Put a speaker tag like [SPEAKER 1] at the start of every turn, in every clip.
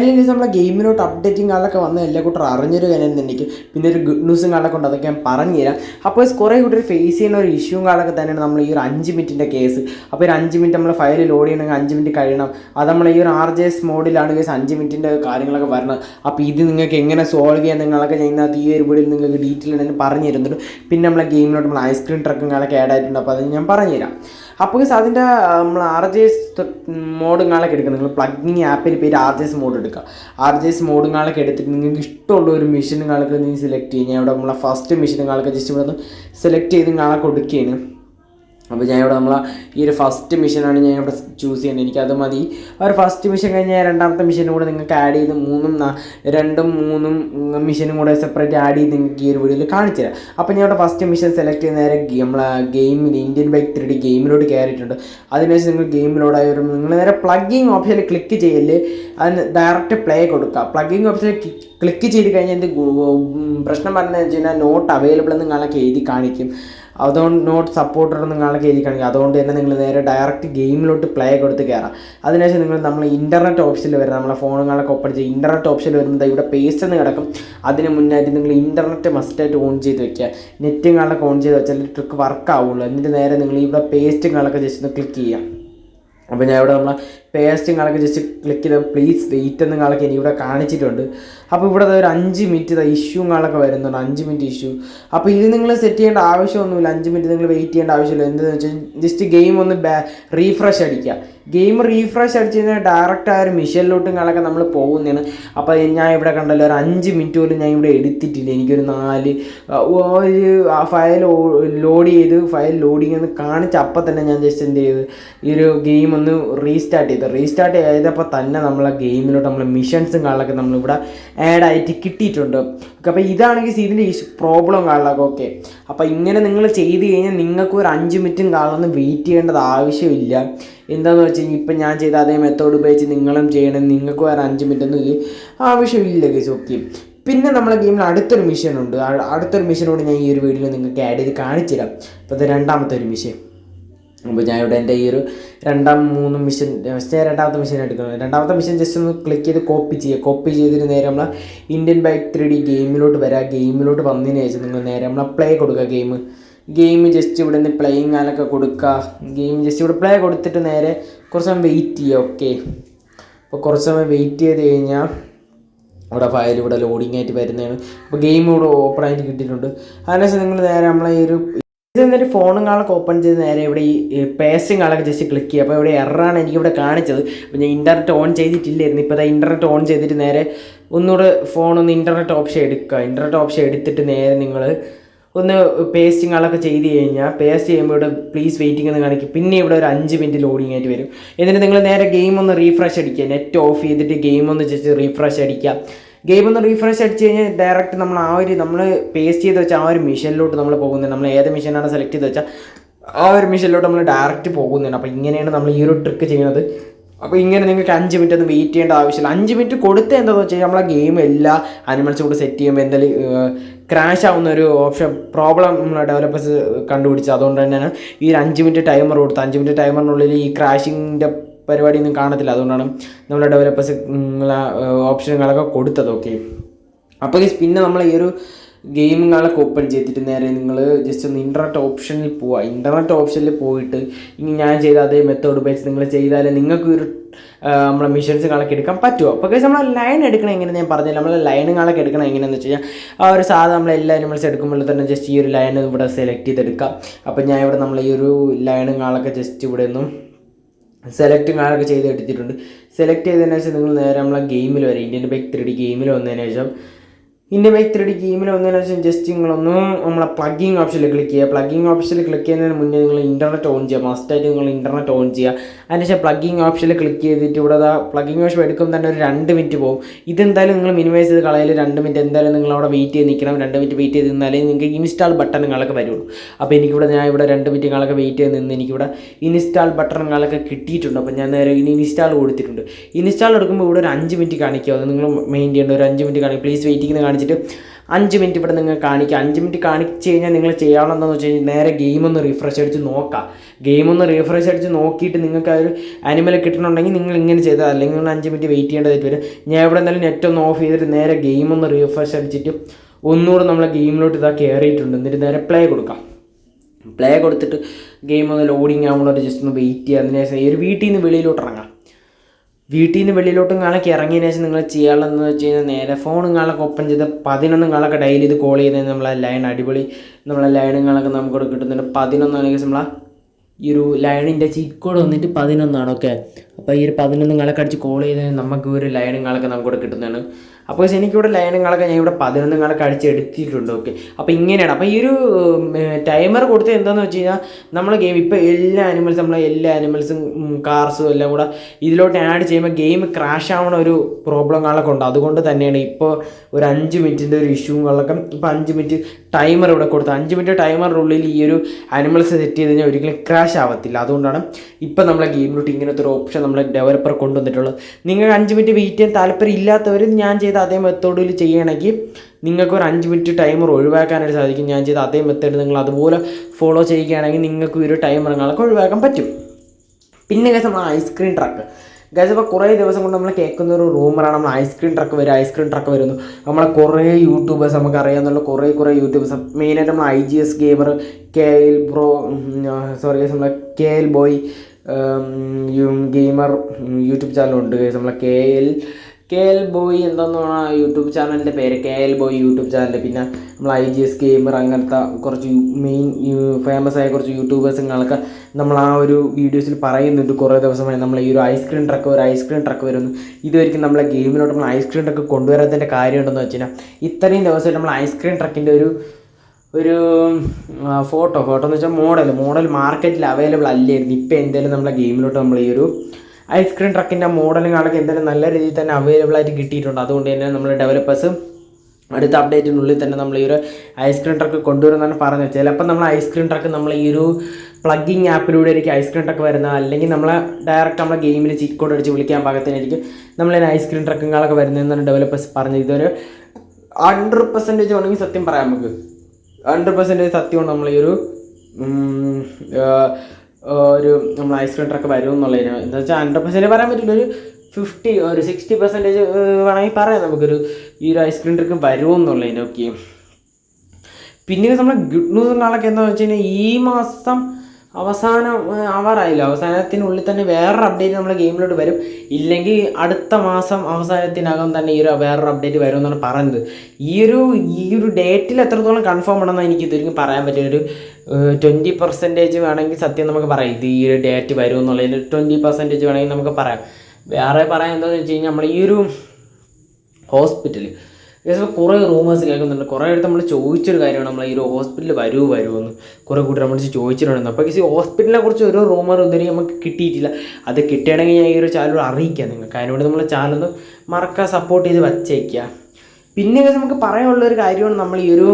[SPEAKER 1] അല്ലെങ്കിൽ നമ്മളെ ഗെയിമിലോട്ട് അപ്ഡേറ്റിംഗ് കാലൊക്കെ വന്ന എല്ലാ കൂട്ടർ അറിഞ്ഞൊരു കാര്യം പിന്നെ ഒരു ഗുഡ് ന്യൂസും കാലൊക്കെ ഉണ്ട് അതൊക്കെ ഞാൻ പറഞ്ഞു തരാം അപ്പോൾ കുറേ കൂട്ടർ ഫേസ് ചെയ്യുന്ന ഒരു ഇഷ്യൂ കാലൊക്കെ തന്നെയാണ് നമ്മൾ ഈ ഒരു അഞ്ച് മിനിറ്റിൻ്റെ കേസ് അപ്പോൾ ഒരു അഞ്ച് മിനിറ്റ് നമ്മൾ ഫയൽ ലോഡ് ചെയ്യണമെങ്കിൽ അഞ്ച് മിനിറ്റ് കഴിയണം അത് നമ്മൾ ഈ ഒരു ആർ ജെ എസ് മോഡിലാണ് കേസ് അഞ്ച് മിനിറ്റിൻ്റെ കാര്യങ്ങളൊക്കെ വരണം അപ്പോൾ ഇത് നിങ്ങൾക്ക് എങ്ങനെ സോൾവ് ചെയ്യാൻ നിങ്ങളൊക്കെ ചെയ്യുന്ന ഈ ഒരു വീഡിയോയിൽ നിങ്ങൾക്ക് ഡീറ്റെയിൽ ഞാൻ പറഞ്ഞു തരുന്നുണ്ട് പിന്നെ നമ്മളെ ഗെയിമിലോട്ട് നമ്മൾ ഐസ്ക്രീം ട്രക്കും കാലൊക്കെ ആഡ് ആയിട്ടുണ്ട് അപ്പോൾ അത് ഞാൻ പറഞ്ഞു തരാം അപ്പോൾ ഈ അതിൻ്റെ നമ്മൾ ആർ ജെ എസ് മോഡുകളൊക്കെ എടുക്കുക നിങ്ങൾ പ്ലഗിങ് ആപ്പിൽ പേര് ആർ ജെ എസ് മോഡ് എടുക്കുക ആർ ജെ എസ് മോഡുകളൊക്കെ എടുത്തിട്ട് നിങ്ങൾക്ക് ഇഷ്ടമുള്ള ഒരു മെഷീനുകളൊക്കെ നിങ്ങൾ സെലക്ട് ചെയ്യുക ഇവിടെ നമ്മളെ ഫസ്റ്റ് മെഷീനുകളൊക്കെ ജസ്റ്റ് ഇവിടെ സെലക്ട് ചെയ്ത് നിങ്ങളെ കൊടുക്കുകയാണ് അപ്പോൾ ഞാൻ ഇവിടെ നമ്മളെ ഈ ഒരു ഫസ്റ്റ് മിഷനാണ് ഞാൻ ഇവിടെ ചൂസ് ചെയ്യുന്നത് എനിക്കത് മതി ആ ഒരു ഫസ്റ്റ് മിഷൻ കഴിഞ്ഞാൽ രണ്ടാമത്തെ മിഷനും കൂടെ നിങ്ങൾക്ക് ആഡ് ചെയ്ത് മൂന്നും രണ്ടും മൂന്നും മിഷനും കൂടെ സെപ്പറേറ്റ് ആഡ് ചെയ്ത് നിങ്ങൾക്ക് ഈ ഒരു വീഡിയോയിൽ കാണിച്ചു തരാം അപ്പോൾ ഞാൻ ഇവിടെ ഫസ്റ്റ് മിഷൻ സെലക്ട് ചെയ്ത നേരെ നമ്മളെ ഗെയിമിൽ ഇന്ത്യൻ ബൈക്ക് ത്രീ ഡി ഗെയിമിലോട്ട് കയറിയിട്ടുണ്ട് അതിനുശേഷം നിങ്ങൾ ഗെയിമിലോട് വരുമ്പോൾ നിങ്ങൾ നേരെ പ്ലഗിങ് ഓപ്ഷനിൽ ക്ലിക്ക് ചെയ്യല് അതിന് ഡയറക്റ്റ് പ്ലേ കൊടുക്കുക പ്ലഗിങ് ഓപ്ഷനിൽ ക്ലിക്ക് ചെയ്ത് കഴിഞ്ഞാൽ എന്ത് പ്രശ്നം പറഞ്ഞാൽ നോട്ട് അവൈലബിൾ എന്ന് നിങ്ങൾക്ക് എഴുതി കാണിക്കും അതുകൊണ്ട് നോട്ട് സപ്പോർട്ടർ എന്ന് കാണാൻ എഴുതിക്കാണെങ്കിൽ അതുകൊണ്ട് തന്നെ നിങ്ങൾ നേരെ ഡയറക്റ്റ് ഗെയിമിലോട്ട് പ്ലേ കൊടുത്ത് കയറാം അതിനുശേഷം നിങ്ങൾ നമ്മൾ ഇൻ്റർനെറ്റ് ഓപ്ഷനിൽ വരും നമ്മളെ ഫോണുകളൊക്കെ ഓപ്പൺ ചെയ്ത് ഇൻ്റർനെറ്റ് ഓപ്ഷനിൽ വരുന്നത് ഇവിടെ പേസ്റ്റ് എന്ന് കിടക്കും അതിന് മുന്നായിട്ട് നിങ്ങൾ ഇൻ്റർനെറ്റ് മസ്റ്റായിട്ട് ഓൺ ചെയ്ത് വെക്കുക നെറ്റും കാണൊക്കെ ഓൺ ചെയ്ത് വെച്ചാൽ ട്രിക്ക് വർക്ക് ആവുള്ളൂ എന്നിട്ട് നേരെ നിങ്ങൾ ഇവിടെ പേസ്റ്റും കാണൊക്കെ ജസ്റ്റ് ഒന്ന് ക്ലിക്ക് ചെയ്യുക അപ്പോൾ ഞാൻ ഇവിടെ നമ്മളെ പേസ്റ്റ് നിങ്ങളൊക്കെ ജസ്റ്റ് ക്ലിക്ക് ചെയ്താൽ പ്ലീസ് വെയിറ്റ് എന്ന് നിങ്ങളൊക്കെ ഇനി ഇവിടെ കാണിച്ചിട്ടുണ്ട് അപ്പോൾ ഇവിടെ ഒരു അഞ്ച് മിനിറ്റ് ഇഷ്യൂ നിങ്ങളൊക്കെ വരുന്നുണ്ട് അഞ്ച് മിനിറ്റ് ഇഷ്യൂ അപ്പോൾ ഇത് നിങ്ങൾ സെറ്റ് ചെയ്യേണ്ട ആവശ്യമൊന്നുമില്ല അഞ്ച് മിനിറ്റ് നിങ്ങൾ വെയിറ്റ് ചെയ്യേണ്ട ആവശ്യമില്ല എന്തെന്ന് വെച്ചാൽ ജസ്റ്റ് ഗെയിം ഒന്ന് റീഫ്രഷ് അടിക്കുക ഗെയിം റീഫ്രഷ് അടിച്ച് കഴിഞ്ഞാൽ ഡയറക്റ്റ് ആ ഒരു മിഷനിലോട്ട് നിങ്ങളൊക്കെ നമ്മൾ പോകുന്നതാണ് അപ്പോൾ ഞാൻ ഇവിടെ കണ്ടല്ലോ ഒരു അഞ്ച് മിനിറ്റ് പോലും ഞാൻ ഇവിടെ എടുത്തിട്ടില്ല എനിക്കൊരു നാല് ഒരു ഫയൽ ലോഡ് ചെയ്ത് ഫയൽ ലോഡിങ് എന്ന് കാണിച്ച് അപ്പം തന്നെ ഞാൻ ജസ്റ്റ് എന്ത് ചെയ്ത് ഈ ഒരു ഗെയിം ഒന്ന് റീസ്റ്റാർട്ട് ചെയ്ത് റീസ്റ്റാർട്ട് ചെയ്തപ്പോൾ തന്നെ നമ്മളെ ഗെയിമിലോട്ട് നമ്മൾ മിഷൻസും കാര്യങ്ങളൊക്കെ നമ്മളിവിടെ ആഡ് ആയിട്ട് കിട്ടിയിട്ടുണ്ട് ഓക്കെ അപ്പോൾ ഇതാണെങ്കിൽ ഇതിൻ്റെ പ്രോബ്ലം കാണലൊക്കെ ഓക്കെ അപ്പോൾ ഇങ്ങനെ നിങ്ങൾ ചെയ്ത് കഴിഞ്ഞാൽ നിങ്ങൾക്ക് ഒരു അഞ്ച് മിനിറ്റും കാലമൊന്നും വെയിറ്റ് ചെയ്യേണ്ടത് ആവശ്യമില്ല എന്താണെന്ന് വെച്ച് കഴിഞ്ഞാൽ ഇപ്പം ഞാൻ ചെയ്ത അതേ മെത്തേഡ് ഉപയോഗിച്ച് നിങ്ങളും ചെയ്യണം നിങ്ങൾക്ക് വേറെ അഞ്ച് മിനിറ്റൊന്നും ഇത് ആവശ്യമില്ല കേസ് ഓക്കെ പിന്നെ നമ്മളെ ഗെയിമിൽ അടുത്തൊരു മിഷൻ ഉണ്ട് അടുത്തൊരു മിഷനോട് ഞാൻ ഈ ഒരു വീഡിയോയിൽ നിങ്ങൾക്ക് ആഡ് ചെയ്ത് കാണിച്ചു തരാം അപ്പോൾ അത് രണ്ടാമത്തെ ഒരു മിഷൻ അപ്പോൾ ഞാൻ ഇവിടെ എൻ്റെ ഈ ഒരു രണ്ടാം മൂന്നും മിഷൻ ഫസ്റ്റ് രണ്ടാമത്തെ മിഷൻ എടുക്കുന്നത് രണ്ടാമത്തെ മിഷൻ ജസ്റ്റ് ഒന്ന് ക്ലിക്ക് ചെയ്ത് കോപ്പി ചെയ്യുക കോപ്പി ചെയ്തിട്ട് നേരെ നമ്മളെ ഇന്ത്യൻ ബൈക്ക് ത്രീ ഡി ഗെയിമിലോട്ട് വരാം ഗെയിമിലോട്ട് വന്നതിന് ശേഷം നിങ്ങൾ നേരെ നമ്മളെ പ്ലേ കൊടുക്കുക ഗെയിം ഗെയിം ജസ്റ്റ് ഇവിടെ നിന്ന് പ്ലേയിങ് ആനൊക്കെ കൊടുക്കുക ഗെയിം ജസ്റ്റ് ഇവിടെ പ്ലേ കൊടുത്തിട്ട് നേരെ കുറച്ച് സമയം വെയിറ്റ് ചെയ്യുക ഓക്കെ അപ്പോൾ കുറച്ച് സമയം വെയിറ്റ് ചെയ്ത് കഴിഞ്ഞാൽ ഇവിടെ ഫയൽ ഇവിടെ ലോഡിങ് ആയിട്ട് വരുന്നതാണ് അപ്പോൾ ഗെയിം ഇവിടെ ഓപ്പൺ ആയിട്ട് കിട്ടിയിട്ടുണ്ട് അതിനുശേഷം നിങ്ങൾ നേരെ നമ്മളെ ഈ ഒരു ഇത് എന്നിട്ട് ഫോണും കാണൊക്കെ ഓപ്പൺ ചെയ്ത് നേരെ ഇവിടെ ഈ പേസ്റ്റും കാണൊക്കെ ജസ്റ്റ് ക്ലിക്ക് ചെയ്യുക അപ്പോൾ ഇവിടെ എനിക്ക് എനിക്കിവിടെ കാണിച്ചത് അപ്പോൾ ഞാൻ ഇൻ്റർനെറ്റ് ഓൺ ചെയ്തിട്ടില്ലായിരുന്നു ഇപ്പോൾ അത് ഇൻ്റർനെറ്റ് ഓൺ ചെയ്തിട്ട് നേരെ ഒന്നുകൂടെ ഫോണൊന്ന് ഇൻ്റർനെറ്റ് ഓപ്ഷൻ എടുക്കുക ഇൻ്റർനെറ്റ് ഓപ്ഷൻ എടുത്തിട്ട് നേരെ നിങ്ങൾ ഒന്ന് പേസ്റ്റിങ്ങുകളൊക്കെ ചെയ്ത് കഴിഞ്ഞാൽ പേസ്റ്റ് ചെയ്യുമ്പോൾ ഇവിടെ പ്ലീസ് വെയിറ്റിംഗ് എന്ന് കാണിക്കും പിന്നെ ഇവിടെ ഒരു അഞ്ച് മിനിറ്റ് ലോഡിംഗ് ആയിട്ട് വരും എന്നിട്ട് നിങ്ങൾ നേരെ ഗെയിം ഒന്ന് റീഫ്രഷ് അടിക്കുക നെറ്റ് ഓഫ് ചെയ്തിട്ട് ഗെയിം ഒന്ന് ജസ്റ്റ് റീഫ്രഷ് അടിക്കുക ഗെയിം ഒന്ന് റീഫ്രഷ് അടിച്ച് കഴിഞ്ഞാൽ ഡയറക്റ്റ് നമ്മൾ ആ ഒരു നമ്മൾ പേസ്റ്റ് ചെയ്ത് വെച്ച ആ ഒരു മിഷനിലോട്ട് നമ്മൾ പോകുന്നത് നമ്മൾ ഏത് മിഷനാണ് സെലക്ട് ചെയ്ത് വെച്ചാൽ ആ ഒരു മിഷനിലോട്ട് നമ്മൾ ഡയറക്റ്റ് പോകുന്നുണ്ട് അപ്പോൾ ഇങ്ങനെയാണ് നമ്മൾ ഈ ഒരു ട്രിക്ക് ചെയ്യുന്നത് അപ്പോൾ ഇങ്ങനെ നിങ്ങൾക്ക് അഞ്ച് മിനിറ്റ് ഒന്ന് വെയിറ്റ് ചെയ്യേണ്ട ആവശ്യമില്ല അഞ്ച് മിനിറ്റ് കൊടുത്ത എന്താണെന്ന് വെച്ച് കഴിഞ്ഞാൽ നമ്മളെ ഗെയിം എല്ലാ അനിമൽസും കൂടെ സെറ്റ് ചെയ്യുമ്പോൾ എന്തായാലും ക്രാഷ് ആവുന്ന ഒരു ഓപ്ഷൻ പ്രോബ്ലം നമ്മളെ ഡെവലപ്പേഴ്സ് കണ്ടുപിടിച്ചത് അതുകൊണ്ട് തന്നെയാണ് ഈ ഒരു അഞ്ച് മിനിറ്റ് ടൈമർ കൊടുത്ത് അഞ്ച് മിനിറ്റ് ടൈമറിനുള്ളിൽ ഈ ക്രാഷിങ്ങിൻ്റെ പരിപാടിയൊന്നും കാണത്തില്ല അതുകൊണ്ടാണ് നമ്മൾ ഡെവലപ്പേഴ്സ് ഓപ്ഷനുകളൊക്കെ കൊടുത്തത് ഓക്കെ അപ്പോൾ ഗൈസ് പിന്നെ നമ്മൾ ഈ ഒരു ഗെയിമുകളൊക്കെ ഓപ്പൺ ചെയ്തിട്ട് നേരെ നിങ്ങൾ ജസ്റ്റ് ഒന്ന് ഇൻ്റർനെറ്റ് ഓപ്ഷനിൽ പോവുക ഇൻ്റർനെറ്റ് ഓപ്ഷനിൽ പോയിട്ട് ഇനി ഞാൻ ചെയ്ത അതേ മെത്തേഡ് ഉപയോഗിച്ച് നിങ്ങൾ ചെയ്താലേ നിങ്ങൾക്ക് ഒരു നമ്മളെ മിഷൻസ് കണക്ക് എടുക്കാൻ പറ്റുമോ അപ്പോൾ കേസ് നമ്മൾ ലൈൻ എടുക്കണം എങ്ങനെ ഞാൻ പറഞ്ഞില്ല നമ്മൾ ലൈനുകളൊക്കെ കണക്ക് എടുക്കണം എങ്ങനെയാണെന്ന് വെച്ച് കഴിഞ്ഞാൽ ആ ഒരു സാധനം നമ്മൾ എല്ലാ അനിമൽസ് എടുക്കുമ്പോൾ തന്നെ ജസ്റ്റ് ഈ ഒരു ലൈൻ ഇവിടെ സെലക്ട് ചെയ്തെടുക്കാം അപ്പോൾ ഞാൻ ഇവിടെ നമ്മൾ ഈ ഒരു ലൈനും കാളൊക്കെ ജസ്റ്റ് ഇവിടെ നിന്നും സെലക്ട് കാര്യമൊക്കെ ചെയ്ത് എടുത്തിട്ടുണ്ട് സെലക്ട് ചെയ്തതിനു ശേഷം നിങ്ങൾ നേരെ നമ്മളെ ഗെയിമിൽ വരെ ഇന്ത്യൻ ബൈക്ക് ത്രീ ഡി ഗെയിമിൽ വന്നതിന് ശേഷം ഇതിൻ്റെ ബൈക്ക് ത്രീ ഡി ഗെയിമിൽ വന്നതിന് ശേഷം ജസ്റ്റ് നിങ്ങളൊന്ന് നമ്മളെ പ്ലഗിങ് ഓപ്ഷനിൽ ക്ലിക്ക് ചെയ്യുക പ്ലഗിങ് ഓപ്ഷനിൽ ക്ലിക്ക് ചെയ്യുന്നതിന് മുന്നേ നിങ്ങൾ ഇൻ്റർനെറ്റ് ഓൺ ചെയ്യുക മസ്റ്റായിട്ട് നിങ്ങൾ ഇൻ്റർനെറ്റ് ഓൺ ചെയ്യുക ശേഷം പ്ലഗിങ് ഓപ്ഷനിൽ ക്ലിക്ക് ചെയ്തിട്ട് ഇവിടെ പ്ലഗിങ് ഓപ്ഷൻ എടുക്കുമ്പോൾ തന്നെ ഒരു രണ്ട് മിനിറ്റ് പോകും ഇതെന്തായാലും നിങ്ങൾ മിനിമൈസ് ചെയ്ത് കളയിൽ രണ്ട് മിനിറ്റ് എന്തായാലും നിങ്ങൾ അവിടെ വെയിറ്റ് ചെയ്ത് നിൽക്കണം രണ്ട് മിനിറ്റ് വെയിറ്റ് ചെയ്ത് നിന്നാലേ നിങ്ങൾക്ക് ഇൻസ്റ്റാൾ ബട്ടൺ നിങ്ങളൊക്കെ വരുള്ളൂ അപ്പോൾ എനിക്കിവിടെ ഞാൻ ഇവിടെ രണ്ട് മിനിറ്റ് നിങ്ങളൊക്കെ വെയിറ്റ് ചെയ്ത് നിന്ന് എനിക്കിവിടെ ഇൻസ്റ്റാൾ ബട്ടൺ നിങ്ങളൊക്കെ കിട്ടിയിട്ടുണ്ട് അപ്പോൾ ഞാൻ നേരെ ഇനി ഇൻസ്റ്റാൾ കൊടുത്തിട്ടുണ്ട് ഇൻസ്റ്റാൾ എടുക്കുമ്പോൾ ഇവിടെ ഒരു അഞ്ച് മിനിറ്റ് കാണിക്കുക അത് നിങ്ങൾ മെയിൻ ചെയ്യേണ്ട ഒരു അഞ്ച് മിനിറ്റ് കാണിക്കും പ്ലീസ് വെയിറ്റിംഗ് കാണിച്ച് കാണിച്ചിട്ട് അഞ്ച് മിനിറ്റ് ഇവിടെ നിങ്ങൾ കാണിക്കുക അഞ്ച് മിനിറ്റ് കാണിച്ച് കഴിഞ്ഞാൽ നിങ്ങൾ ചെയ്യാവുന്നതെന്ന് വെച്ച് കഴിഞ്ഞാൽ നേരെ ഗെയിം ഒന്ന് റിഫ്രഷ് അടിച്ച് നോക്കാം ഗെയിം ഒന്ന് റിഫ്രഷ് അടിച്ച് നോക്കിയിട്ട് നിങ്ങൾക്ക് ആ ഒരു അനിമൽ കിട്ടണമെങ്കിൽ നിങ്ങൾ ഇങ്ങനെ ചെയ്താൽ അല്ലെങ്കിൽ നിങ്ങൾ അഞ്ച് മിനിറ്റ് വെയിറ്റ് ചെയ്യേണ്ടതായിട്ട് വരും ഞാൻ എവിടെ എന്തായാലും നെറ്റ് ഒന്ന് ഓഫ് ചെയ്തിട്ട് നേരെ ഗെയിം ഒന്ന് റിഫ്രഷ് അടിച്ചിട്ട് ഒന്നുകൂടെ നമ്മൾ ഗെയിമിലോട്ട് ഇതാ കയറിയിട്ടുണ്ട് എന്നിട്ട് നേരെ പ്ലേ കൊടുക്കാം പ്ലേ കൊടുത്തിട്ട് ഗെയിം ഒന്ന് ലോഡിങ് ആവുമ്പോൾ ജസ്റ്റ് ഒന്ന് വെയിറ്റ് ചെയ്യുക അതിനുശേഷം ഈ ഒരു വീട്ടിൽ നിന്ന് വെളിയിലോട്ട് ഇറങ്ങാം വീട്ടിൽ നിന്ന് വെളിയിലോട്ടും കാളൊക്കെ ഇറങ്ങിയതിന് ശേഷം നിങ്ങൾ ചെയ്യാനുള്ളതെന്ന് വെച്ച് കഴിഞ്ഞാൽ നേരെ ഫോണും കാളൊക്കെ ഓപ്പൺ ചെയ്ത് പതിനൊന്നും കാളൊക്കെ ഡെയിലി ഇത് കോൾ ചെയ്ത് നമ്മളെ ലൈൻ അടിപൊളി നമ്മളെ ലൈനുകളൊക്കെ കാളൊക്കെ നമുക്ക് കിട്ടുന്നുണ്ട് പതിനൊന്നാണെങ്കിൽ നമ്മളെ ഈ ഒരു ലൈനിൻ്റെ ചിക്കോട് വന്നിട്ട് പതിനൊന്നാണ് ഓക്കെ അപ്പോൾ ഈ ഒരു പതിനൊന്ന് അടിച്ച് കോൾ ചെയ്ത് നമുക്ക് ഒരു ലൈനും നമുക്ക് ഇവിടെ കിട്ടുന്നതാണ് അപ്പോൾ എനിക്കിവിടെ ലൈനും കണക്ക് ഞാൻ ഇവിടെ പതിനൊന്നും കണക്ക് അടിച്ച് എടുത്തിട്ടുണ്ട് ഓക്കെ അപ്പോൾ ഇങ്ങനെയാണ് അപ്പോൾ ഈ ഒരു ടൈമർ കൊടുത്ത എന്താണെന്ന് വെച്ച് കഴിഞ്ഞാൽ നമ്മൾ ഗെയിം ഇപ്പോൾ എല്ലാ ആനിമൽസും നമ്മൾ എല്ലാ ആനിമൽസും കാർസും എല്ലാം കൂടെ ഇതിലോട്ട് ആഡ് ചെയ്യുമ്പോൾ ഗെയിം ക്രാഷ് ആവണ ഒരു പ്രോബ്ലം കാണൊക്കെ ഉണ്ട് അതുകൊണ്ട് തന്നെയാണ് ഇപ്പോൾ ഒരു അഞ്ച് മിനിറ്റിൻ്റെ ഒരു ഇഷ്യൂ കാണൊക്കെ ഇപ്പോൾ അഞ്ച് മിനിറ്റ് ടൈമർ ഇവിടെ കൊടുത്ത് അഞ്ച് മിനിറ്റ് ടൈമറിൻ്റെ ഉള്ളിൽ ഈ ഒരു ആനിമൽസ് സെറ്റ് ചെയ്ത് കഴിഞ്ഞാൽ ഒരിക്കലും ക്രാഷ് ആവത്തില്ല അതുകൊണ്ടാണ് ഇപ്പം നമ്മളെ ഗെയിമിലോട്ട് ഇങ്ങനത്തെ ഒരു ഓപ്ഷൻ നമ്മൾ ഡെവലപ്പർ കൊണ്ടുവന്നിട്ടുള്ളത് നിങ്ങൾക്ക് അഞ്ച് മിനിറ്റ് വെയിറ്റ് ചെയ്യാൻ താല്പര്യം ഇല്ലാത്തവർ ഞാൻ ചെയ്ത അതേ മെത്തേഡിൽ ചെയ്യണമെങ്കിൽ നിങ്ങൾക്ക് ഒരു അഞ്ച് മിനിറ്റ് ടൈമർ ഒഴിവാക്കാനായിട്ട് സാധിക്കും ഞാൻ ചെയ്ത അതേ മെത്തേഡ് നിങ്ങൾ അതുപോലെ ഫോളോ ചെയ്യുകയാണെങ്കിൽ നിങ്ങൾക്ക് ഒരു ടൈമർ നിങ്ങൾക്ക് ഒഴിവാക്കാൻ പറ്റും പിന്നെ കേസ് നമ്മൾ ഐസ്ക്രീം ട്രക്ക് ഗസ് ഇപ്പോൾ കുറേ ദിവസം കൊണ്ട് നമ്മൾ കേൾക്കുന്ന ഒരു റൂമറാണ് നമ്മൾ ഐസ്ക്രീം ട്രക്ക് വരും ഐസ്ക്രീം ട്രക്ക് വരുന്നു നമ്മളെ കുറേ യൂട്യൂബേഴ്സ് നമുക്ക് അറിയാമെന്നുള്ള കുറേ കുറേ യൂട്യൂബേഴ്സ് മെയിനായിട്ട് നമ്മൾ I G S gamer K L bro sorry guys നമ്മളെ K L boy gamer YouTube ചാനലുണ്ട് നമ്മളെ K L K L boy എന്താണ് യൂട്യൂബ് ചാനലിൻ്റെ പേര് K L boy YouTube channel പിന്നെ നമ്മൾ ഐ ജി എസ് ഗെയിമർ അങ്ങനത്തെ കുറച്ച് മെയിൻ ഫേമസ് ആയ കുറച്ച് യൂട്യൂബേഴ്സുകളൊക്കെ നമ്മൾ ആ ഒരു വീഡിയോസിൽ പറയുന്നുണ്ട് കുറേ ദിവസമായി നമ്മൾ ഈ ഒരു ഐസ്ക്രീം ട്രക്ക് ഒരു ഐസ്ക്രീം ട്രക്ക് വരുന്നു ഇതുവരെയ്ക്കും നമ്മളെ ഗെയിമിലോട്ട് നമ്മൾ ഐസ്ക്രീം ട്രക്ക് കൊണ്ടുവരാത്തതിൻ്റെ കാര്യമുണ്ടെന്ന് വെച്ച് ഇത്രയും ദിവസം നമ്മൾ ഐസ്ക്രീം ട്രക്കിൻ്റെ ഒരു ഒരു ഫോട്ടോ ഫോട്ടോ എന്ന് വെച്ചാൽ മോഡൽ മോഡൽ മാർക്കറ്റിൽ അവൈലബിൾ അല്ലായിരുന്നു ഇപ്പോൾ എന്തായാലും നമ്മളെ ഗെയിമിലോട്ട് നമ്മൾ ഈ ഒരു ഐസ്ക്രീം ട്രക്കിൻ്റെ മോഡലും കാണൊക്കെ എന്തായാലും നല്ല രീതിയിൽ തന്നെ അവൈലബിൾ ആയിട്ട് കിട്ടിയിട്ടുണ്ട് അതുകൊണ്ട് തന്നെ നമ്മൾ ഡെവലപ്പേഴ്സ് അടുത്ത അപ്ഡേറ്റിനുള്ളിൽ തന്നെ നമ്മൾ ഈ ഒരു ഐസ്ക്രീം ട്രക്ക് കൊണ്ടുവരുമെന്നാണ് പറഞ്ഞത് ചിലപ്പോൾ നമ്മൾ ഐസ്ക്രീം ട്രക്ക് നമ്മൾ ഈ ഒരു പ്ലഗിങ് ആപ്പിലൂടെ ആയിരിക്കും ഐസ്ക്രീം ട്രക്ക് വരുന്നത് അല്ലെങ്കിൽ നമ്മൾ ഡയറക്റ്റ് നമ്മളെ ഗെയിമിൽ ചീറ്റ് കോഡ് അടിച്ച് വിളിക്കാൻ പാകത്തിനായിരിക്കും നമ്മളതിന് ഐസ്ക്രീം ട്രക്കുകളൊക്കെ വരുന്നതെന്നാണ് ഡെവലപ്പേഴ്സ് പറഞ്ഞത് ഇതൊരു ഹൺഡ്രഡ് പെർസെൻറ്റേജ് വേണമെങ്കിൽ സത്യം പറയാം നമുക്ക് ഹൺഡ്രഡ് പെർസെൻറ്റേജ് സത്യമാണ് നമ്മൾ ഈ ഒരു ഒരു നമ്മൾ ഐസ്ക്രീം ട്രക്ക് വരും എന്നുള്ളതിന് എന്താ വെച്ചാൽ ഹൺഡ്രഡ് പെർസെൻറ്റേജ് പറയാൻ പറ്റില്ല ഒരു ഫിഫ്റ്റി ഒരു സിക്സ്റ്റി പെർസെൻറ്റേജ് വേണമെങ്കിൽ പറയാം നമുക്കൊരു ഈ ഒരു ഐസ്ക്രീം ട്രക്ക് വരുമോ എന്നുള്ളതിനൊക്കെ പിന്നീട് നമ്മുടെ ഗുഡ് ന്യൂസ് നാളൊക്കെ എന്താണെന്ന് വെച്ച് കഴിഞ്ഞാൽ ഈ മാസം അവസാനം ആവാറായില്ല അവസാനത്തിനുള്ളിൽ തന്നെ വേറൊരു അപ്ഡേറ്റ് നമ്മുടെ ഗെയിമിലോട്ട് വരും ഇല്ലെങ്കിൽ അടുത്ത മാസം അവസാനത്തിനകം തന്നെ ഈ ഒരു വേറൊരു അപ്ഡേറ്റ് വരും എന്നാണ് പറയുന്നത് ഈ ഒരു ഈ ഒരു ഡേറ്റിൽ എത്രത്തോളം കൺഫേം ആണെന്ന് എനിക്ക് ഇതൊരിക്കും പറയാൻ പറ്റിയ ഒരു ട്വൻറ്റി പെർസെൻറ്റേജ് വേണമെങ്കിൽ സത്യം നമുക്ക് പറയാം ഇത് ഈ ഒരു ഡേറ്റ് വരും എന്നുള്ളതിന് ട്വൻറ്റി പെർസെൻറ്റേജ് വേണമെങ്കിൽ നമുക്ക് പറയാം വേറെ പറയാൻ എന്താണെന്ന് വെച്ച് കഴിഞ്ഞാൽ നമ്മൾ ഈ ഒരു ഹോസ്പിറ്റൽ ഇതിപ്പോൾ കുറേ റൂമേഴ്സ് കേൾക്കുന്നുണ്ട് കുറേ അടുത്ത് നമ്മൾ ചോദിച്ചൊരു കാര്യമാണ് നമ്മൾ ഈ ഒരു ഹോസ്പിറ്റലിൽ വരൂ വരൂ എന്ന് കുറേ കൂട്ടർ നമ്മൾ ചോദിച്ചിട്ടുണ്ടായിരുന്നു അപ്പോൾ ഈ ഹോസ്പിറ്റലിനെ കുറിച്ച് ഓരോ റൂമർ ഇതുവരെ നമുക്ക് കിട്ടിയിട്ടില്ല അത് കിട്ടുകയാണെങ്കിൽ ഞാൻ ഈ ഒരു ചാനൽ അറിയിക്കാം നിങ്ങൾക്ക് അതിനോട് നമ്മൾ ചാനലൊന്ന് മറക്കാൻ സപ്പോർട്ട് ചെയ്ത് വച്ചേക്കുക പിന്നെ നമുക്ക് പറയാനുള്ള ഒരു കാര്യമാണ് നമ്മൾ ഈ ഒരു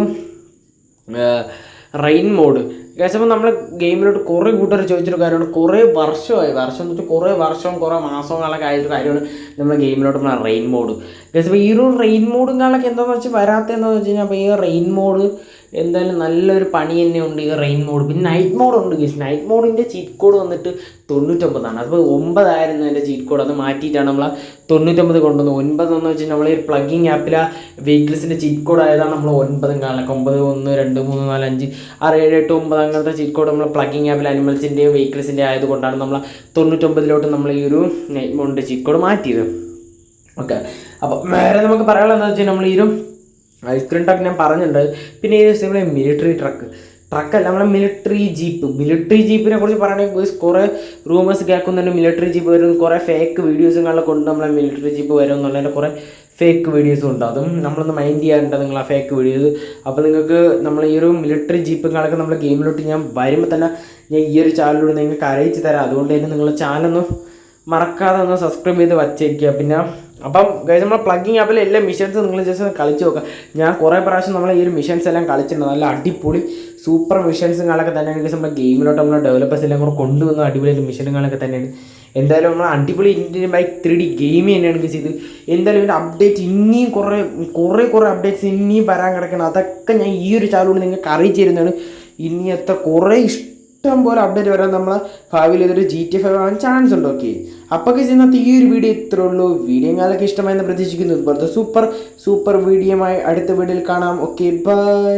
[SPEAKER 1] റെയിൻ മോഡ് കേസ് അപ്പോൾ നമ്മൾ ഗെയിമിലോട്ട് കുറേ കൂട്ടർ ചോദിച്ചൊരു കാര്യമാണ് കുറേ വർഷമായി വർഷം എന്ന് വെച്ചാൽ കുറേ വർഷവും കുറേ മാസവും കാലൊക്കെ ആയിട്ട് കാര്യമാണ് നമ്മൾ ഗെയിമിലോട്ട് പറഞ്ഞ റെയിൻ മോഡ് കേസ് അപ്പോൾ ഈ ഒരു റെയിൻ മോഡും കാലൊക്കെ എന്താണെന്ന് വെച്ചാൽ വരാത്തതെന്ന് വെച്ച് കഴിഞ്ഞാൽ അപ്പോൾ ഈ റെയിൻ മോഡ് എന്തായാലും നല്ലൊരു പണി തന്നെയുണ്ട് ഉണ്ട് ഈ റെയിൻ മോഡ് പിന്നെ നൈറ്റ് മോഡ് ഉണ്ട് ഗീസ് നൈറ്റ് മോഡിൻ്റെ ചീറ്റ് കോഡ് വന്നിട്ട് തൊണ്ണൂറ്റൊമ്പതാണ് അപ്പോൾ ഒമ്പതായിരുന്നു എൻ്റെ ചീറ്റ് കോഡ് അത് മാറ്റിയിട്ടാണ് നമ്മൾ തൊണ്ണൂറ്റൊമ്പത് കൊണ്ടുവന്നത് എന്ന് വെച്ചാൽ നമ്മൾ ഈ പ്ലഗിങ് ആപ്പിൽ ആ വെഹിക്കിൾസിൻ്റെ ചീറ്റ് കോഡ് ആയതാണ് നമ്മൾ ഒൻപതും കാണാൻ ഒമ്പത് ഒന്ന് രണ്ട് മൂന്ന് നാല് അഞ്ച് ആറ് ഏഴ് എട്ട് ഒമ്പത് അങ്ങനത്തെ ചീറ്റ് കോഡ് നമ്മൾ പ്ലഗിങ് ആപ്പിൽ അനിമൽസിൻ്റെയും വെഹിക്കിൾസിൻ്റെ ആയതുകൊണ്ടാണ് നമ്മൾ തൊണ്ണൂറ്റൊമ്പതിലോട്ട് നമ്മൾ ഈ ഒരു നൈറ്റ് മോഡിൻ്റെ ചീറ്റ് കോഡ് മാറ്റിയത് ഓക്കെ അപ്പം വേറെ നമുക്ക് പറയാനുള്ളതെന്ന് വെച്ചാൽ നമ്മൾ ഈ ഒരു ഐസ്ക്രീം ട്രക്ക് ഞാൻ പറഞ്ഞിട്ടുണ്ട് പിന്നെ ഈ നമ്മുടെ മിലിറ്ററി ട്രക്ക് ട്രക്കല്ല നമ്മളെ മിലിറ്ററി ജീപ്പ് മിലിറ്ററി ജീപ്പിനെ കുറിച്ച് പറയുകയാണെങ്കിൽ കുറേ റൂമേഴ്സ് കേൾക്കുന്നുണ്ട് മിലിറ്ററി ജീപ്പ് വരും കുറേ ഫേക്ക് വീഡിയോസും കാണാൻ കൊണ്ട് നമ്മളെ മിലിറ്ററി ജീപ്പ് വരും എന്നുള്ളതിൻ്റെ കുറേ ഫേക്ക് വീഡിയോസും ഉണ്ട് അതും നമ്മളൊന്ന് മൈൻഡ് ചെയ്യാറുണ്ട് നിങ്ങൾ ആ ഫേക്ക് വീഡിയോസ് അപ്പോൾ നിങ്ങൾക്ക് നമ്മൾ ഈ ഒരു മിലിറ്ററി ജീപ്പും കണക്ക് നമ്മൾ ഗെയിമിലോട്ട് ഞാൻ വരുമ്പോൾ തന്നെ ഞാൻ ഈ ഒരു ചാനലിലൂടെ നിങ്ങൾക്ക് അറിയിച്ച് തരാം അതുകൊണ്ട് തന്നെ നിങ്ങൾ ചാനലൊന്നും മറക്കാതെ ഒന്ന് സബ്സ്ക്രൈബ് ചെയ്ത് വച്ചേക്കുക പിന്നെ അപ്പം കഴിച്ച് നമ്മൾ പ്ലഗിങ് ആപ്പിലെ എല്ലാ മിഷൻസ് നിങ്ങൾ ജസ്റ്റ് കളിച്ച് നോക്കുക ഞാൻ കുറേ പ്രാവശ്യം നമ്മൾ ഈ ഒരു മിഷൻസ് എല്ലാം കളിച്ചിട്ടുണ്ട് നല്ല അടിപൊളി സൂപ്പർ മിഷൻസും കാലൊക്കെ തന്നെയാണ് കഴിച്ച് നമ്മുടെ ഗെയിമിലോട്ട് നമ്മൾ ഡെവലപ്പേഴ്സ് എല്ലാം കൂടെ കൊണ്ടുവന്ന അടിപൊളി ഒരു മിഷനും കാലൊക്കെ തന്നെയാണ് എന്തായാലും നമ്മൾ അടിപൊളി Indian bike three D game തന്നെയാണ് ചെയ്ത് എന്തായാലും ഇതിൻ്റെ അപ്ഡേറ്റ് ഇനിയും കുറേ കുറേ കുറേ അപ്ഡേറ്റ്സ് ഇനിയും വരാൻ കിടക്കണം അതൊക്കെ ഞാൻ ഈ ഒരു ചാനലിലൂടെ നിങ്ങൾക്ക് അറിയിച്ചിരുന്നതാണ് ഇനി എത്ര കുറേ ഇഷ്ടം ഇഷ്ടം പോലെ അപ്ഡേറ്റ് വരാൻ നമ്മൾ ഭാവിയിൽ ഇതൊരു ജി ടി ഫൈവ് ആവാൻ ചാൻസ് ഉണ്ട് ഓക്കെ അപ്പോൾ ഇന്നത്തെ ഈ ഒരു വീഡിയോ ഇത്രേ ഉള്ളൂ വീഡിയോ കാലൊക്കെ ഇഷ്ടമായെന്ന് പ്രതീക്ഷിക്കുന്നു ഇതുപോലത്തെ സൂപ്പർ സൂപ്പർ ആയി അടുത്ത വീഡിയോയിൽ കാണാം ഓക്കെ ബൈ